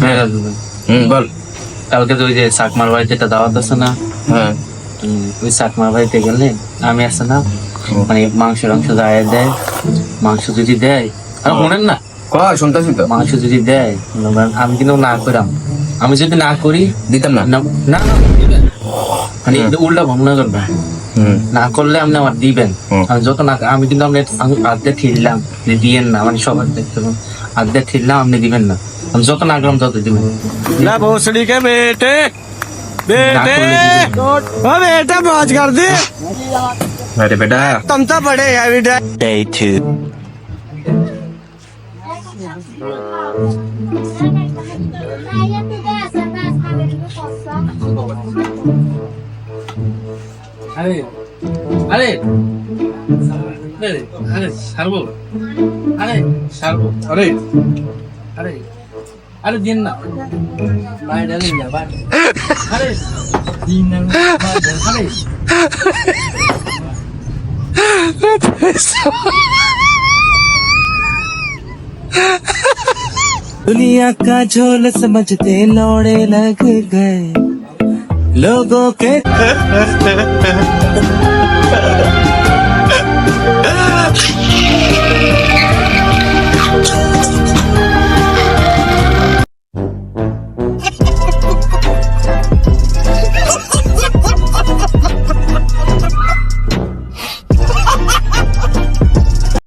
হ্যাঁ হুম বল কালকে তো ওই যে বাড়িতে একটা দাওয়াত আছে না হ্যাঁ ওই চাকমার বাড়িতে গেলে আমি না মানে মাংস টাংস দায় দেয় মাংস যদি দেয় আর শোনেন না কয় শুনতেছি তো মাংস যদি দেয় আমি কিন্তু না করাম আমি যদি না করি দিতাম না না না। মানে উল্টা ভাবনা করবেন হুম না করলে আপনি আমার দিবেন। যত না আমি কিন্তু আপনি আর্ধে ঠিরলাম যে দিয়েন না মানে সবার দেখতে পাবেন আর্ধে ঠিরলাম আপনি দিবেন না। আমি যত না করলাম তত দিবেন না। ভোসড়িকে বেটে বেটে। ও বেটা মাছ কর দে। আরে বেটা। তুম তো বড়ে হ্যাঁ বেটা ডে 2 আরে আরে আরে আরে সারবো আরে সারবো अरे আরে আরে দিন না বাইরে দিন না বাইরে আরে দিন না বাইরে আরে दुनिया का झोल समझते लौड़े लग गए लोगों के